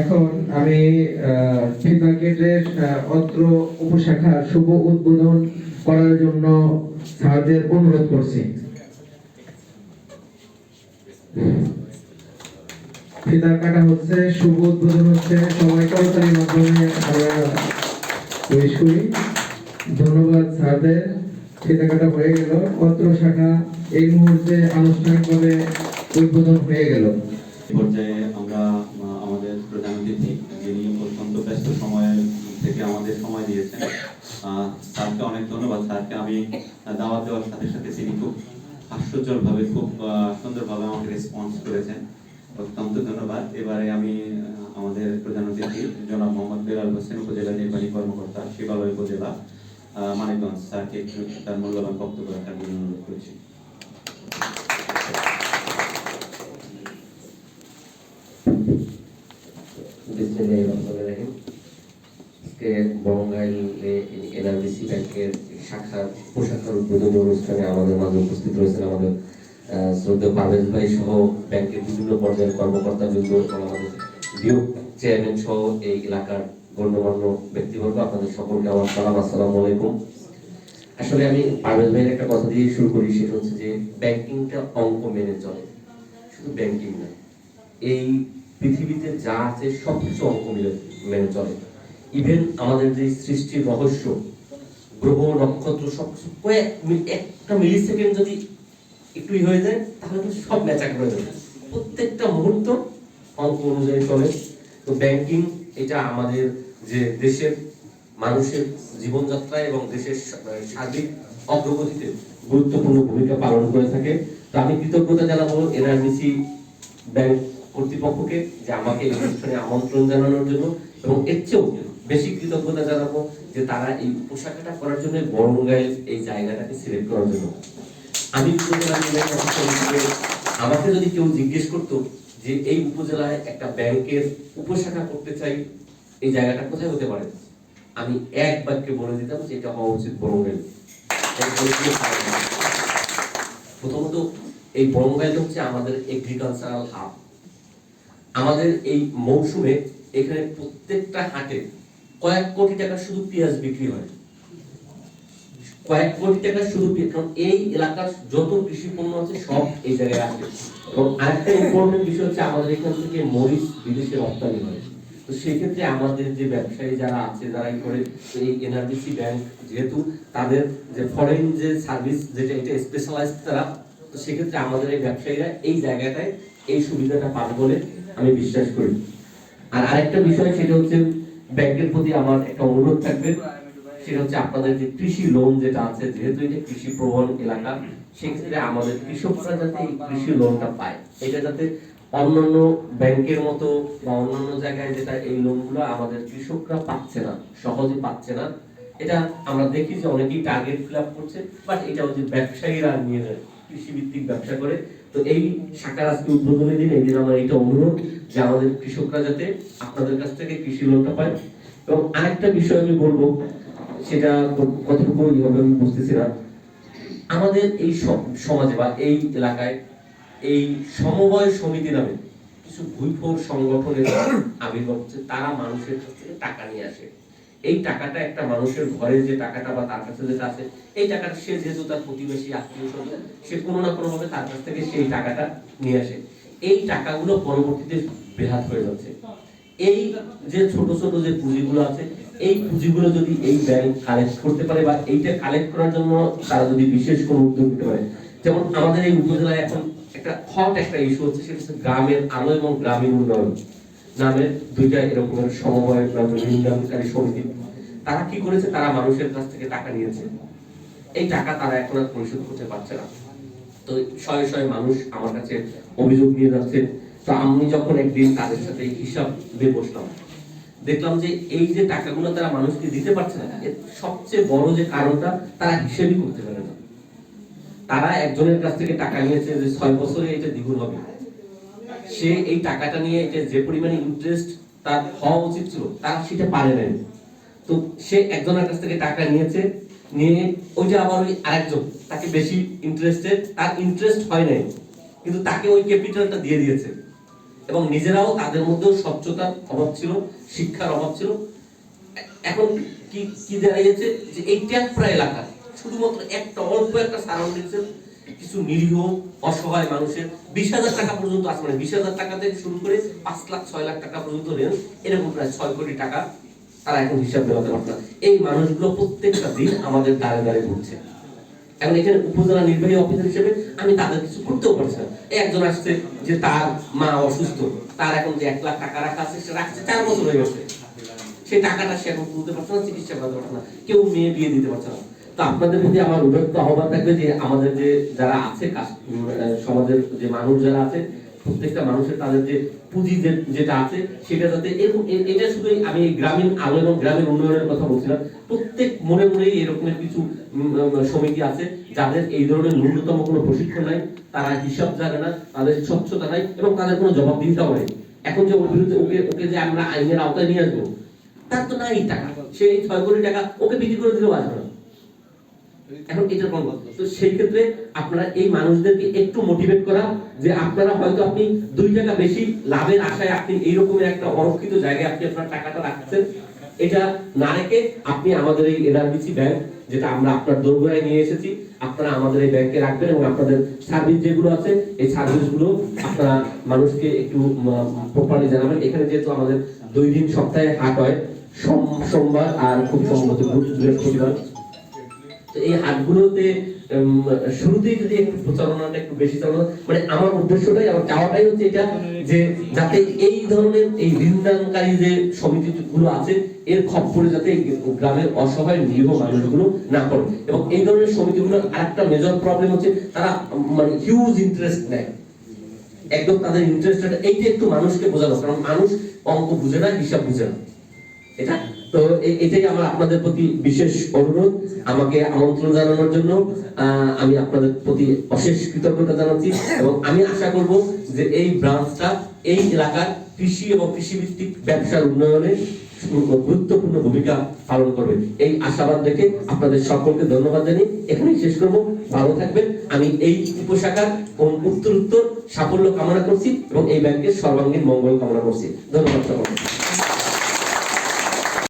এখন আমি ফিড মার্কেটের অত্র উপশাখা শুভ উদ্বোধন করার জন্য স্যারদের অনুরোধ করছি। ফিতার কাটা হচ্ছে, শুভ উদ্বোধন হচ্ছে। সবাই করতালির মাধ্যমে আমরা উইশ করি। ধন্যবাদ স্যারদের। ফিতা কাটা হয়ে গেল। অত্র শাখা এই মুহূর্তে আনুষ্ঠানিকভাবে উদ্বোধন হয়ে গেল। পর্যায়ে যিনি অত্যন্ত ব্যস্ত সময়ের থেকে আমাদের সময় দিয়েছেন। স্যারকে অনেক ধন্যবাদ। স্যারকে আমি দাওয়াত দেওয়ার সাথে সাথে তিনি খুব হাস্যজ্জ্বলভাবে খুব সুন্দরভাবে আমাকে রেসপন্স করেছেন। অত্যন্ত ধন্যবাদ। এবারে আমি আমাদের প্রধান অতিথি জনাব মোহাম্মদ বেলাল হোসেন, উপজেলা নির্বাহী কর্মকর্তা শিবালয় উপজেলা মানিকগঞ্জ। স্যারকে একটু তার মূল্যবান বক্তব্য রাখার জন্য অনুরোধ করছি। বিসমিল্লাহির রহমানির রহিম আজকে বঙ্গাইলে এনআরবিসি ব্যাংকের শাখার উপশাখার উদ্বোধনী অনুষ্ঠানে আমাদের মাঝে উপস্থিত রয়েছেন আমাদের শ্রদ্ধেয় পারভেজ ভাই সহ ব্যাংকের বিভিন্ন পর্যায়ের কর্মকর্তা বৃন্দ এবং আমাদের বিয়োগ চেয়ারম্যান সহ এই এলাকার গণ্যমান্য ব্যক্তিবর্গ, আপনাদের সকলকে আমার সালাম, আসসালামু আলাইকুম। আসলে আমি পারভেজ ভাইয়ের একটা কথা দিয়ে শুরু করি, সেটা হচ্ছে যে ব্যাংকিংটা অঙ্ক মেনে চলে। শুধু ব্যাংকিং না, এই পৃথিবীতে যা আছে সবকিছু অঙ্ক মিলে মেনে চলে। ইভেন আমাদের যে সৃষ্টির রহস্য, গ্রহ, নক্ষত্র, সবকিছু একটা মিলি সেকেন্ড যদি একটুই হয়ে যায়, তাহলে কিন্তু সব ম্যাচাক হয়ে যাবে। প্রত্যেকটা মুহূর্ত অঙ্ক অনুযায়ী চলে। তো ব্যাংকিং এটা আমাদের যে দেশের মানুষের জীবনযাত্রায় এবং দেশের সার্বিক অগ্রগতিতে গুরুত্বপূর্ণ ভূমিকা পালন করে থাকে। তো আমি কৃতজ্ঞতা জানাব এনআরবিসি ব্যাংক কর্তৃপক্ষকে যে আমাকে এই অনুষ্ঠানে আমন্ত্রণ জানানোর জন্য এবং এর চেয়েও বেশি কৃতজ্ঞতা জানাব যে তারা এই পোশাকটা করার জন্য বরঙ্গাইল এই জায়গাটাকে সিলেক্ট করার জন্য। আমি আমাকে যদি কেউ জিজ্ঞেস করতো যে এই উপজেলায় একটা ব্যাংকের উপশাখা করতে চাই, এই জায়গাটা কোথায় হতে পারে? আমি এক বাক্যে বলে দিতাম যে এটা হওয়া উচিত বরঙ্গাইল। প্রথমত এই বঙ্গাইলটা হচ্ছে আমাদের এগ্রিকালচারাল হাব আমাদের এই মৌসুমে এখানে প্রত্যেকটা হাটে কয়েক কোটি টাকা শুধু পেঁয়াজ বিক্রি হয়। কয়েক কোটি টাকা শুধু কারণ এই এলাকার যত কৃষি পণ্য আছে সব এই জায়গায় আসে। এবং আরেকটা ইম্পর্টেন্ট বিষয় হচ্ছে আমাদের এখান থেকে মরিচ বিদেশে রপ্তানি হয়। তো সেক্ষেত্রে আমাদের যে ব্যবসায়ী যারা আছে, যারা করে এই এনআরবিসি ব্যাংক যেহেতু, তাদের যে ফরেন যে সার্ভিস যেটা, এটা স্পেশালাইজ তারা, তো সেক্ষেত্রে আমাদের এই ব্যবসায়ীরা এই জায়গাটায় এই সুবিধাটা পাবে বলে আমি বিশ্বাস করি। আর আরেকটা বিষয়, সেটা হচ্ছে ব্যাংকের প্রতি আমার একটা অনুরোধ থাকবে। সেটা হচ্ছে আপনাদের যে কৃষি লোন যেটা আছে, যেহেতু এটা কৃষি প্রবণ এলাকা, সেক্ষেত্রে আমাদের কৃষকরা যাতে এই কৃষি লোনটা পায়, এটা যাতে অন্যান্য ব্যাংকের মতো বা অন্যান্য জায়গায় যেটা এই লোনগুলো আমাদের কৃষকরা পাচ্ছে না, সহজে পাচ্ছে না, এটা আমরা দেখি যে অনেকেই টার্গেট ফিল করছে বাট এটা হচ্ছে ব্যবসায়ীরা নিয়ে যায় কৃষি ভিত্তিক ব্যবসা করে। তো এই শাখার আজকে উদ্বোধনী দিন, এই দিন আমার অনুরোধ যে আমাদের কৃষকরা যাতে আপনাদের কাছ থেকে কৃষি লোনটা পায়। এবং আরেকটা বিষয় আমি বলব, সেটা কতটুকু আমি বুঝতেছি না। আমাদের এই সমাজে বা এই এলাকায় এই সমবায় সমিতি নামে কিছু ভুইফোর সংগঠনের আবির্ভাব হচ্ছে, তারা মানুষের কাছ থেকে টাকা নিয়ে আসে। এই টাকাটা একটা মানুষের ঘরে যে টাকাটা বা তার কাছে যেটা আছে, এই টাকাটা সে যেহেতু তার প্রতিবেশী, আত্মীয় স্বজন, সে কোনো না কোনো ভাবে তার কাছ থেকে সেই টাকাটা নিয়ে আসে। এই টাকাগুলো পরবর্তীতে বেহাত হয়ে যাচ্ছে। এই যে ছোট ছোট যে পুঁজিগুলো আছে, এই পুঁজিগুলো যদি এই ব্যাংক কালেক্ট করতে পারে বা এইটা কালেক্ট করার জন্য তারা যদি বিশেষ কোনো উদ্যোগ নিতে পারে, যেমন আমাদের এই উপজেলায় এখন একটা হট একটা ইস্যু হচ্ছে, সেটা হচ্ছে গ্রামের আলো এবং গ্রামীণ উন্নয়ন। নামে দুইটা এরকমের সমবায় বা ঋণদানকারী সমিতি। তারা কি করেছে? তারা মানুষের কাছ থেকে টাকা নিয়েছে। এই টাকা তারা এখন আর পরিশোধ করতে পারছে না। তো শয়ে শয়ে মানুষ আমার কাছে অভিযোগ নিয়ে যাচ্ছে। তো আমি যখন একদিন তাদের সাথে হিসাব দিয়ে বসলাম, দেখলাম যে এই যে টাকাগুলো তারা মানুষকে দিতে পারছে না, এর সবচেয়ে বড় যে কারণটা তারা হিসেবই করতে পারে না। তারা একজনের কাছ থেকে টাকা নিয়েছে যে ছয় বছরে এটা দ্বিগুণ হবে। সে এই টাকাটা নিয়ে এটা যে পরিমাণে ইন্টারেস্ট তার হওয়া উচিত ছিল, তার সেটা পারে নাই। তো সে একজনের কাছ থেকে টাকা নিয়েছে, নিয়ে ওইটা আবার ওই আরেকজন, তাকে বেশি ইন্টারেস্টেড তার ইন্টারেস্ট হয় নাই, কিন্তু তাকে ওই ক্যাপিটালটা দিয়ে দিয়েছে। এবং নিজেরাও তাদের মধ্যেও স্বচ্ছতার অভাব ছিল, শিক্ষার অভাব ছিল। এখন কি কি দাঁড়িয়েছে যে এই ট্যাপরা এলাকা, শুধুমাত্র একটা, অল্প একটা সারাউন্ডিংসের কিছু নিরীহ, অসহায় মানুষের বিশ হাজার টাকা পর্যন্ত আছে মানে বিশ হাজার টাকা থেকে শুরু করে পাঁচ লাখ, ছয় লাখ টাকা পর্যন্ত রেঞ্জ এরকম প্রায় ছয় কোটি টাকা তারা এখন হিসাব মেলাতে পারছে এই মানুষগুলো প্রত্যেকটা দিন আমাদের দ্বারে দ্বারে ঘুরছে। এখন এখানে উপজেলা নির্বাহী অফিসার হিসেবে আমি তাদের কিছু করতেও পারছি না। একজন আসছে যে তার মা অসুস্থ, তার এখন যে এক লাখ টাকা রাখা আছে, সে রাখছে চার বছর হয়ে গেছে। সেই টাকাটা সে এখন তুলতে পারছে না, চিকিৎসা করাতে পারছে না। কেউ মেয়ে বিয়ে দিতে পারছে না। তো আপনাদের প্রতি আমার উদ্যোক্ত আহ্বান থাকবে যে আমাদের যে যারা আছে সমাজের যে মানুষ যারা আছে, প্রত্যেকটা মানুষের তাদের যে পুঁজি যেটা আছে, সেটা যাতে এটা শুধু আমি গ্রামীণ আলো এবং গ্রামীণ উন্নয়নের কথা বলছিলাম। প্রত্যেক মনে মনেই এরকমের কিছু সমিতি আছে, যাদের এই ধরনের ন্যূনতম কোনো প্রশিক্ষণ নাই, তারা হিসাব জানে না, তাদের স্বচ্ছতা নাই এবং তাদের কোনো জবাব জবাবদিহিতাও নেই। এখন যে ওর বিরুদ্ধে ওকে ওকে যে আমরা আইনের আওতায় নিয়ে আসব, তার তো নাই টাকা। সেই ছয় কোটি টাকা ওকে বিক্রি করে দিলেও আসবে না। এখন এটা কোন তো সেই ক্ষেত্রে আপনারা এই মানুষদেরকে একটু মোটিভেট করা যে আপনারা হয়তো আপনি দুই টাকা বেশি লাভের আশায় আপনি এইরকমের একটা অরক্ষিত জায়গায় আপনি আপনার টাকাটা রাখছেন, এটা না রেখে আপনি আমাদের এই এনআরবিসি ব্যাংক, যেটা আমরা আপনার দোরগোড়ায় নিয়ে এসেছি, আপনারা আমাদের এই ব্যাংকে রাখবেন এবং আপনাদের সার্ভিস যেগুলো আছে, এই সার্ভিসগুলো আপনারা মানুষকে একটু প্রপারলি জানাবেন। এখানে যেহেতু আমাদের দুই দিন সপ্তাহে হাট হয়, সোম- সোমবার আর খুব সম্ভবত বৃহস্পতিবার। এই হাটগুলোতে শুরুতেই যদি একটু প্রচারণাটা একটু বেশি চালানো মানে আমার উদ্দেশ্যটাই, আমার চাওয়াটাই হচ্ছে এটা যে যাতে এই ধরনের এই ঋণদানকারী যে সমিতিগুলো আছে, এর খপ্পরে যাতে গ্রামের অসহায় নিরীহ মানুষগুলো না পড়ে। এবং এই ধরনের সমিতিগুলোর আরেকটা মেজর প্রবলেম হচ্ছে, তারা মানে হিউজ ইন্টারেস্ট নেয়। একদম তাদের ইন্টারেস্ট এইটা একটু মানুষকে বোঝানো। কারণ মানুষ অঙ্ক বুঝে না, হিসাব বুঝে না। এটা তো এটাই আমার আপনাদের প্রতি বিশেষ অনুরোধ। আমাকে আমন্ত্রণ জানানোর জন্য আমি আপনাদের প্রতি অশেষ কৃতজ্ঞতা জানাচ্ছি এবং আমি আশা করব যে এই ব্রাঞ্চটা এই এলাকার কৃষি এবং কৃষি ভিত্তিক ব্যবসার উন্নয়নে গুরুত্বপূর্ণ ভূমিকা পালন করবে। এই আশাবাদ দেখে আপনাদের সকলকে ধন্যবাদ জানিয়ে এখানেই শেষ করব। ভালো থাকবেন। আমি এই উপশাখার উত্তর উত্তর সাফল্য কামনা করছি এবং এই ব্যাংকের সর্বাঙ্গীন মঙ্গল কামনা করছি। ধন্যবাদ সকলকে।